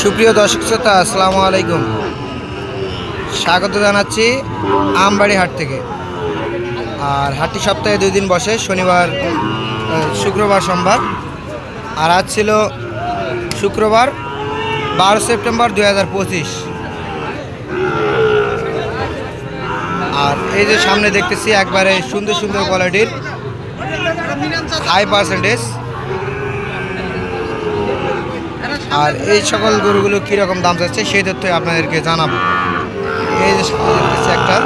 সুপ্রিয় দর্শক শ্রোতা, আসসালামু আলাইকুম। স্বাগত জানাচ্ছি আমবাড়ি হাট থেকে। আর হাটটি সপ্তাহে দুই দিন বসে, শনিবার শুক্রবার, সোমবার। আর আজ ছিল শুক্রবার, বারো সেপ্টেম্বর দুই হাজার পঁচিশ। আর এই যে সামনে দেখতেছি, একবারে সুন্দর সুন্দর কোয়ালিটির হাই পার্সেন্টেজ আর এই সকল গরুগুলো কীরকম দাম চাচ্ছে সেই তথ্য আপনাদেরকে জানাব। এই যে দেখতেছি একটা।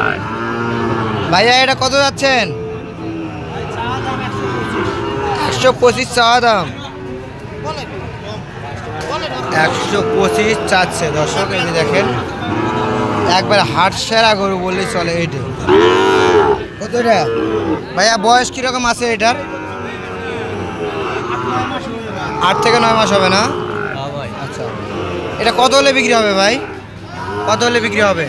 ভাইয়া, এটা কত যাচ্ছেন? একশো পঁচিশ চাওয়া দাম। একশো পঁচিশ চাচ্ছে। দর্শক, এই দেখেন, একবার হাট সেরা গরু বললেই চলে এইটা। কতটা ভাইয়া, বয়স কীরকম আছে এটার? আট থেকে নয় মাস হবে না? এটা কত হলে বিক্রি হবে ভাই? কত হলে বিক্রি হবে?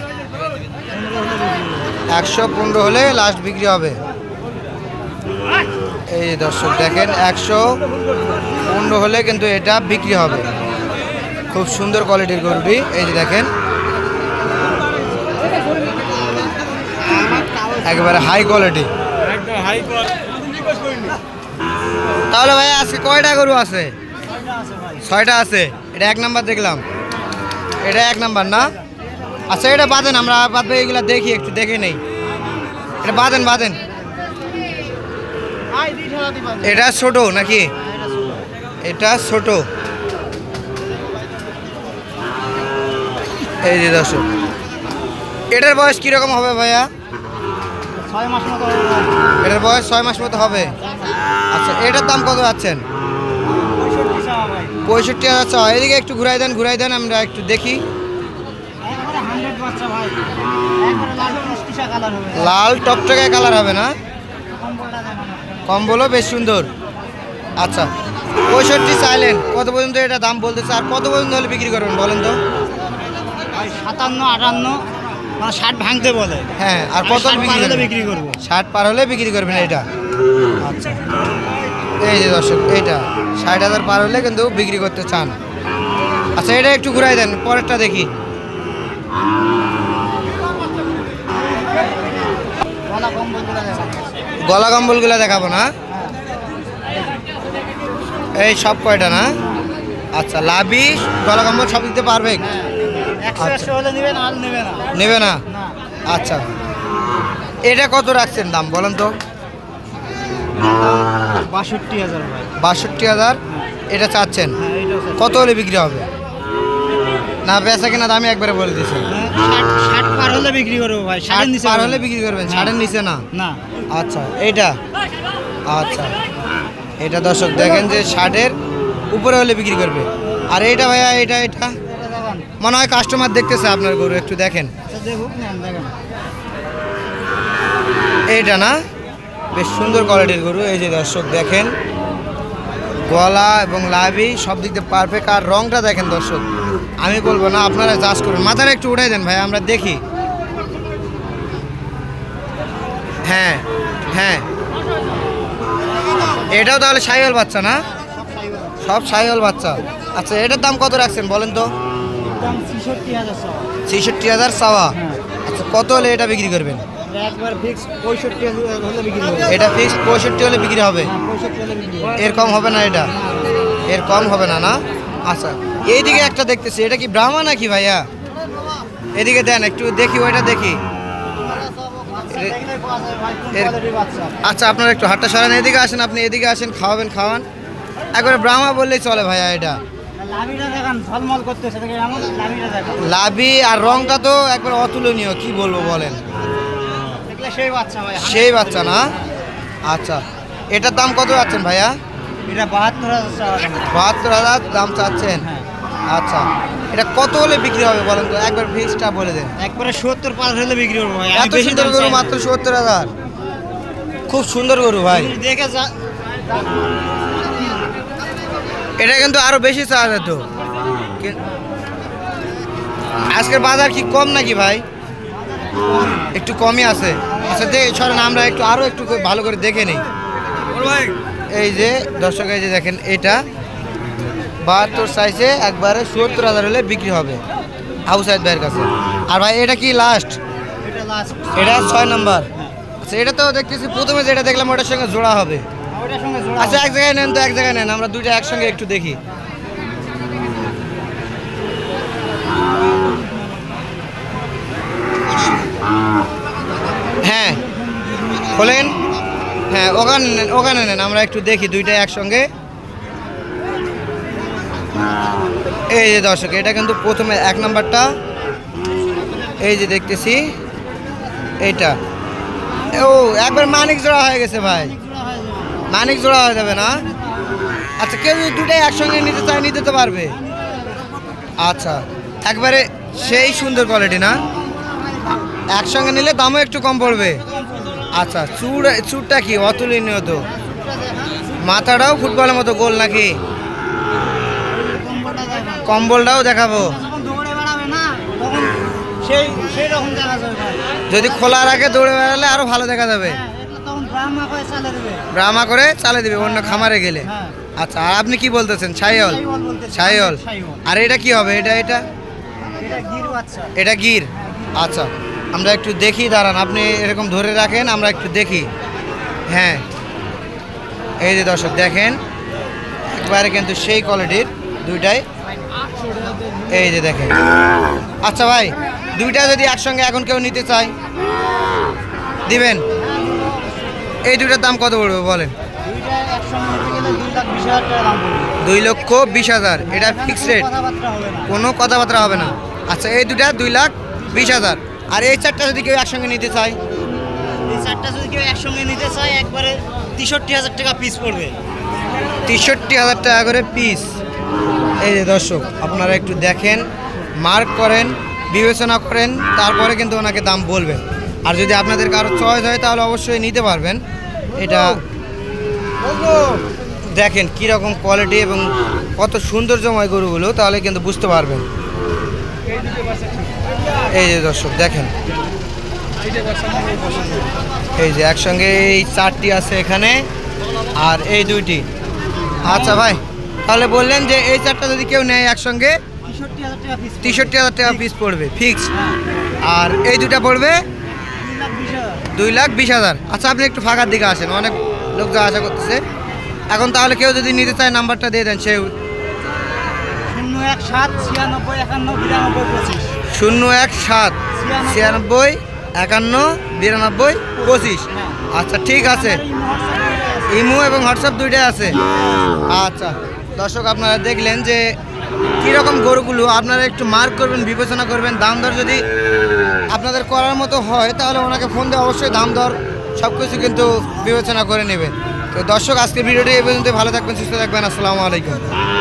একশো পনেরো হলে লাস্ট বিক্রি হবে। এই দর্শক দেখেন, একশো পনেরো হলে কিন্তু এটা বিক্রি হবে। খুব সুন্দর কোয়ালিটির গরুটি, এই যে দেখেন। একেবারে হাই কোয়ালিটি তাহলে ভাই, আজকে কয়টা গরু আছে? ছয়টা আছে। এটা এক নাম্বার দেখলাম। এটা এক নাম্বার না? আচ্ছা এটা বাঁধেন আমরা বাদবে এগুলা দেখি একটু দেখে নেই। এটা বাঁধেন বাঁধেন এটা ছোট নাকি? এটা ছোট। এই যে দর্শক এটার বয়স কীরকম হবে ভাইয়া? ছয় মাস মতো এটার বয়স ছয় মাস মতো হবে। আচ্ছা এটার দাম কত ভাই পঁয়ষট্টি হাজার চাওয়া। এদিকে একটু ঘুরাই দেন ঘুরাই দেন আমরা একটু দেখি। লাল টকটকে কালার হবে না? কম্বলও বেশ সুন্দর। আচ্ছা পঁয়ষট্টি চাইলেন কত পর্যন্ত এটা দাম বলতেছে আর কত পর্যন্ত হলে বিক্রি করবেন বলেন তো? সাতান্ন আটান্ন মানে ষাট ভাঙতে বলে। হ্যাঁ আর আমি কত বিক্রি করব। ষাট পার হলে বিক্রি করবেন এটা। আচ্ছা। এই যে দর্শক, এইটা। ষাট হাজার পার হলে কিন্তু বিক্রি করতে চান। আচ্ছা এটা একটু ঘুরাই দেন, পরেরটা দেখি। গলা কম্বলগুলো দেখাবো না? এই সব কয়টা না? আচ্ছা লাভি, গলা কম্বল সব দিতে পারবে? আচ্ছা। নেবে না। আচ্ছা। এটা কত রাখছেন দাম, বলেন তো? বাষট্টি হাজার ভাই। বাষট্টি হাজার? এটা চাচ্ছেন? হ্যাঁ কত হলে বিক্রি হবে? না বেচা কিনা দামি একবারে বলে দিয়েছে ষাট ষাট পার হলে বিক্রি করব ভাই। ষাট পার হলে বিক্রি করবেন? হ্যাঁ। ষাটের নিচে না? না। আচ্ছা এইটা? আচ্ছা। এটা দর্শক দেখেন যে ষাটের উপরে হলে বিক্রি করবে। আর এইটা ভাইয়া এটা এটা এটা মনে হয় কাস্টমার দেখতেছে আপনার গরু একটু দেখেন। আচ্ছা দেখেন। এইটা না? বেশ সুন্দর কোয়ালিটির গরু এই যে দর্শক দেখেন। গলা এবং লাভি সব দিক দিয়ে পারফেক্ট আর রংটা দেখেন দর্শক আমি বলব না আপনারা চাষ করবেন মাথাটা একটু উঠাই দেন ভাই আমরা দেখি। হ্যাঁ হ্যাঁ। এটাও তাহলে সাইহল বাচ্চা না? সব সাইহল বাচ্চা। আচ্ছা এটার দাম কত রাখছেন বলেন তো? ছেষট্টি হাজার সাওয়া হ্যাঁ। আচ্ছা কত হলে এটা বিক্রি করবেন? একবার ফিক্স পঁয়ষট্টি হলে বিক্রি করব এটা ফিক্স পঁয়ষট্টি হলে বিক্রি হবে। হ্যাঁ পঁয়ষট্টি হলে বিক্রি করব এর কম হবে না এটা। এর কম হবে না না? আচ্ছা এইদিকে একটা দেখতেছি। এটা কি ব্রাহ্মা নাকি ভাইয়া? এদিকে দেন একটু দেখি ওইটা দেখি। আচ্ছা আপনারা একটু হাটটা সরান। এদিকে আসেন আপনি এদিকে আসেন খাওয়াবেন খাওয়ান। একবারে ব্রাহ্মা বললেই চলে ভাইয়া এটা। লাভি আর রংটা তো একবার অতুলনীয় কি বলব বলেন। সেই বাচ্চা ভাই সেই বাচ্চা না? আচ্ছা এটার দাম কত যাচ্ছেন ভাইয়া? এটা বাহাত্তর হাজার বাহাত্তর হাজার দাম চাচ্ছেন? হ্যাঁ। আচ্ছা এটা কত হলে বিক্রি হবে বলেন তো? একবার ফিক্সটা বলে দেন। একবারে সত্তর পাঁচ হলে বিক্রি করব ভাই এত সুন্দর গরু মাত্র সত্তর হাজার। খুব সুন্দর গরু ভাই। দেখে যা। এটা কিন্তু আরও বেশি চাওয়া যেত। আজকের বাজার কি কম নাকি ভাই? একটু কমই আছে। আচ্ছা দে সরেন আমরা একটু আরও একটু ভালো করে দেখে নিই। এই যে দর্শক এই যে দেখেন এটা বাহাত্তর সাইজে একবারে সত্তর হাজার হলে বিক্রি হবে আবু সাইদ ভাইয়ের কাছে। আর ভাই এটা কি লাস্ট এটা ছয় নম্বর আচ্ছা এটা তো দেখতেছি প্রথমে যেটা দেখলাম ওটার সঙ্গে জোড়া হবে। আচ্ছা এক জায়গায় নেন তো এক জায়গায় নেন আমরা দুইটা একসঙ্গে একটু দেখি। হ্যাঁ খোলেন হ্যাঁ ওখানে নেন ওখানে নেন, আমরা একটু দেখি দুইটা একসঙ্গে। এই যে দর্শক, এটা কিন্তু প্রথমে এক নাম্বারটা। এই যে দেখতেছি, এইটা। ও, একবার মানিক জোড়া হয়ে গেছে ভাই। মানিক জোড়া হয়ে যাবে না? আচ্ছা কেউ যদি দুটাই একসঙ্গে নিতে চায়, নিতে তো পারবে। আচ্ছা একবারে সেই সুন্দর কোয়ালিটি না? একসঙ্গে নিলে দামও একটু কম পড়বে। আচ্ছা চুর চুরটা কি? অতুলনীয় তো। মাথাটাও ফুটবলের মতো গোল নাকি? কম্বলটাও দেখাবো। যদি খোলা রাখে দৌড়ে বেড়ালে আরও ভালো দেখা যাবে। হ্যাঁ ব্রাহ্মা করে চালে দেবে। অন্য খামারে গেলে। হ্যাঁ। আচ্ছা আর আপনি কি বলতেছেন? বলতেছে। ছাইল আর এটা কি হবে? এটা এটা? এটা গির? আচ্ছা। আমরা একটু দেখি দাঁড়ান আপনি এরকম ধরে রাখেন আমরা একটু দেখি। হ্যাঁ। এই যে দর্শক দেখেন একবারে কিন্তু সেই কোয়ালিটির দুইটাই। এই যে দেখেন। আচ্ছা ভাই দুইটা যদি একসঙ্গে এখন কেউ নিতে চায় দিবেন? এই দুইটার দাম কত পড়বে বলেন? দুই লক্ষ বিশ হাজার। এটা এখানে ফিক্স রেট কোনো কথাবার্তা হবে না। আচ্ছা এই দুটা দুই লাখ বিশ হাজার। আর এই চারটা যদি কেউ একসঙ্গে নিতে চায়? এই চারটা যদি কেউ একসঙ্গে নিতে চায় একবারে তেষট্টি হাজার টাকা পিস পড়বে। তেষট্টি হাজার টাকা করে পিস এই যে দর্শক আপনারা একটু দেখেন মার্ক করেন বিবেচনা করেন তারপরে কিন্তু ওনাকে দাম বলবেন। আর যদি আপনাদের কারও চয়েস হয় তাহলে অবশ্যই নিতে পারবেন। এটা দেখেন কীরকম কোয়ালিটি এবং কত সৌন্দর্যময় গরুগুলো তাহলে কিন্তু বুঝতে পারবেন। এই যে দর্শক, দেখেন। এই যে একসঙ্গে এই চারটি আছে এখানে, আর এই দুইটি। আচ্ছা ভাই, তাহলে বললেন যে এই চারটা যদি কেউ নেয় একসঙ্গে, তেষট্টি হাজার টাকা পিস পড়বে ফিক্স আর এই দুটা পড়বে দুই লাখ বিশ হাজার। আচ্ছা আপনি একটু ফাঁকার দিকে আসেন, অনেক লোক যা আশা করতেছে। এখন তাহলে কেউ যদি নিতে চায় নাম্বারটা দিয়ে দেন, সে শূন্য এক সাত ছিয়ানব্বই একান্ন বিরানব্বই পঁচিশ। শূন্য এক সাত, ছিয়ানব্বই, একান্ন, বিরানব্বই, পঁচিশ। আচ্ছা ঠিক আছে। ইমো এবং হোয়াটসঅ্যাপ দুইটাই আছে। আচ্ছা দর্শক, আপনারা দেখলেন যে কীরকম গরুগুলো, আপনারা একটু মার্ক করবেন, বিবেচনা করবেন। দাম দর যদি আপনাদের করার মতো হয়, তাহলে ওনাকে ফোন দিয়ে অবশ্যই দাম দর সব কিছু কিন্তু বিবেচনা করে নেবেন। তো দর্শক আজকে ভিডিওটি এই পর্যন্ত ভালো থাকবেন, সুস্থ থাকবেন। আসসালামু আলাইকুম।